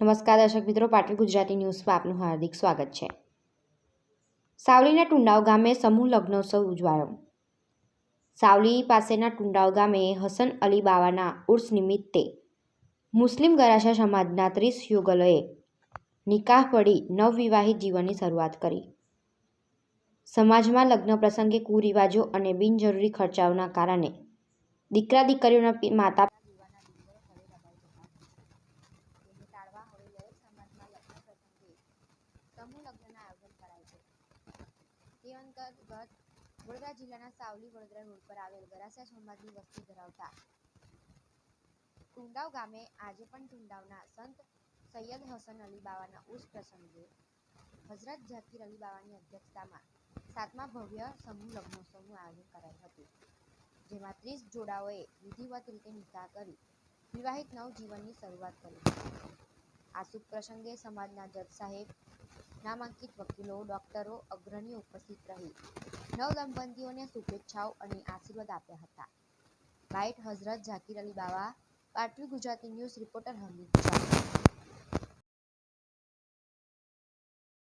નમસ્કાર દર્શક મિત્રો પાટીલ ગુજરાતી ન્યૂઝમાં આપનું હાર્દિક સ્વાગત છે. સાવલીના ટુંડાવ ગામે સમૂહ લગ્નોત્સવ ઉજવાયો. સાવલી પાસેના ટુંડાવ ગામે હસન અલી બાવાના ઉર્સ નિમિત્તે મુસ્લિમ ગરાશા સમાજના ત્રીસ યુગલોએ નિકાહ પડી નવવિવાહિત જીવનની શરૂઆત કરી. સમાજમાં લગ્ન પ્રસંગે કુરિવાજો અને બિનજરૂરી ખર્ચાઓના કારણે દીકરા દીકરીઓના માતા તેને ટાળવા હવે દરેક સમાજમાં લગ્ન પ્રસંગે સમૂહ લગ્નના આયોજન કરાય છે. તે અંતર્ગત વડોદરા જિલ્લાના સાવલી વડોદરા રોડ પર આવેલ ગરાસિયા સમાજની વસ્તી ધરાવતા ટુંડાવ ગામે આજે પણ ટુંડાવના સંત સૈયદ હસન અલી બાવાના ઉર્સ પ્રસંગે હઝરત ઝાકીર અલી બાવાની અધ્યક્ષતામાં સાતમા ભવ્ય સમૂહ લગ્નોત્સવનું આયોજન કરાયું હતું. જેમાં ત્રીસ જોડાઓએ વિધિવત રીતે નિકાહ કરી વિવાહિત નવજીવનની શરૂઆત કરી. આ શુભ પ્રસંગે સમાજના જજ સાહેબ નામાંકિત વકીલો, ડોક્ટરો અગ્રણીઓ ઉપસ્થિત રહી. નવ શુભેચ્છાઓ અને આશીર્વાદ આપ્યા હતા. બાઇટ હઝરત ઝાકીર અલી બાવા પાટવી ગુજરાતી ન્યૂઝ રિપોર્ટર હમીદ